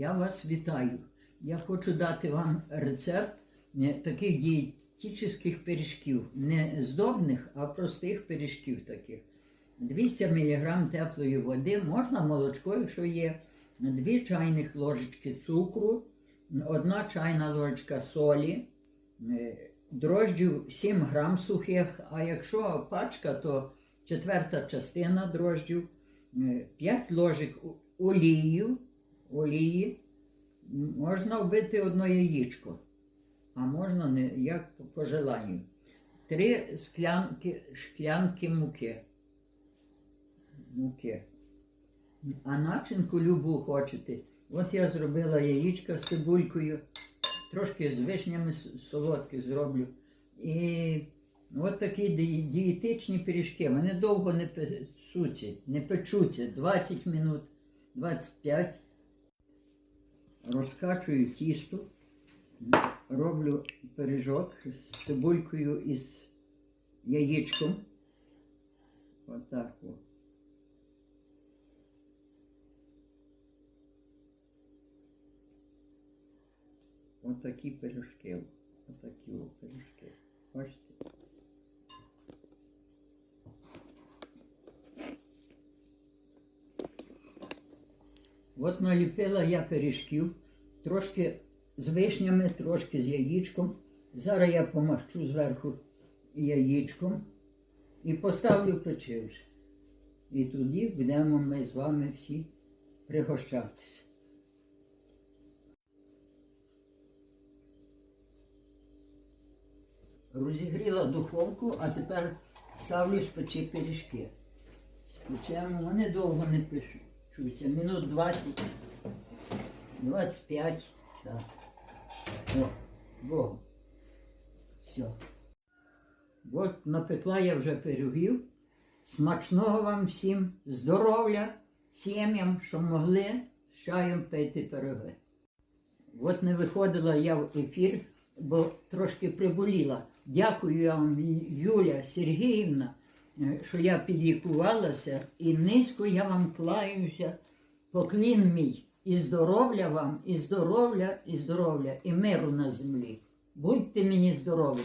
Я вас вітаю. Я хочу дати вам рецепт е, таких дієтичних пиріжків. Не здобних, а простих пиріжків таких. 200 мг теплої води, можна молочко, якщо є, 2 чайних ложечки цукру, 1 чайна ложечка солі, е, дрожджів 7 грам сухих, а якщо пачка, то четверта частина дрожджів, 5 ложок олію, олії, можна вбити одно яєчко, а можна не, як по- желанню. Три склянки, шклянки муки. Муки. А начинку любу хочете. От я зробила яєчка з цибулькою, трошки з вишнями солодкі зроблю. І от такі дієтичні пиріжки. Вони довго не печуться, не печуться. 20 минут, 25. Розкачую тісто, роблю пиріжок з цибулькою і з яєчком. Отак. о. Отакі пиріжки. Отакі о пиріжки. Бачите? От наліпила я пиріжків, трошки з вишнями, трошки з яєчком. Зараз я помащу зверху яєчком і поставлю печи вже. І тоді будемо ми з вами всі пригощатися. Розігріла духовку, а тепер ставлю з печі пиріжки. Спечемо, вони довго не печуться. Минут 20, 25. Так. О, Богу. Все. От напекла я вже пирогів. Смачного вам всім, здоров'я, сім'ям, що могли з чаєм пити пироги. От не виходила я в ефір, бо трошки приболіла. Дякую вам, Юля Сергіївна, що я підлікувалася і низько я вам клаюся. Поклін мій. І здоров'я вам, і здоров'я, і здоров'я, і миру на землі. Будьте мені здорові.